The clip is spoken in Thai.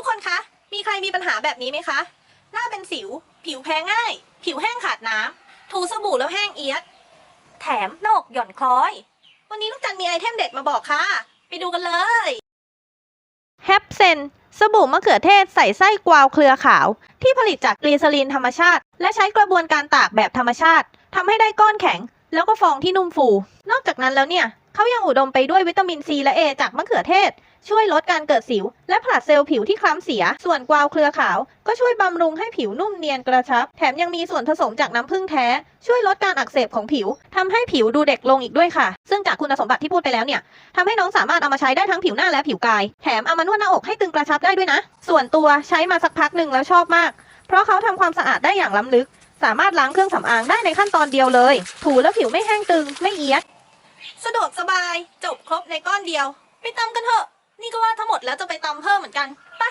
ทุกคนคะ มีใครมีปัญหาแบบนี้ไหมคะ หน้าเป็นสิว ผิวแพ้ง่าย ผิวแห้งขาดน้ำ ถูสบู่แล้วแห้งเอียด แถมหนอกหย่อนคล้อย วันนี้ลูกจันมีไอเทมเด็ดมาบอกค่ะ ไปดูกันเลยแฮปเซนสบู่มะเขือเทศใส่ไส้กวาวเครือขาว ที่ผลิตจากกลีเซอรีนธรรมชาติ และใช้กระบวนการตากแบบธรรมชาติทำให้ได้ก้อนแข็ง แล้วก็ฟองที่นุ่มฟู นอกจากนั้นแล้วเนี่ยเขายังอุดมไปด้วยวิตามินซีและเอจากมะเขือเทศ ช่วยลดการเกิดสิว และผลัดเซลล์ผิวที่คล้ำเสีย ส่วนกวาวเครือขาว ก็ช่วยบำรุงให้ผิวนุ่มเนียนกระชับ แถมยังมีส่วนผสมจากน้ำผึ้งแท้ ช่วยลดการอักเสบของผิวทำให้ผิวดูเด็กลงอีกด้วยค่ะ ซึ่งจากคุณสมบัติที่พูดไปแล้วเนี่ยทำให้น้องสามารถเอามาใช้ได้ทั้งผิวหน้าและผิวกาย แถมเอามานวดหน้าอกให้ตึงกระชับได้ด้วยนะ ส่วนตัวใช้มาสักพักหนึ่งแล้วชอบมาก เพราะเขาทำความสะอาดได้อย่างล้ำลึก สามารถล้างเครื่องสำอางได้ในขั้นตอนเดียวเลย ถูแล้วผิวไม่แห้งตึง ไม่เอียด สะดวกสบาย จบครบในก้อนเดียว ไปตำกันเถอะ นี่ก็ว่าทั้งหมดแล้วจะไปตำเพิ่มเหมือนกันไป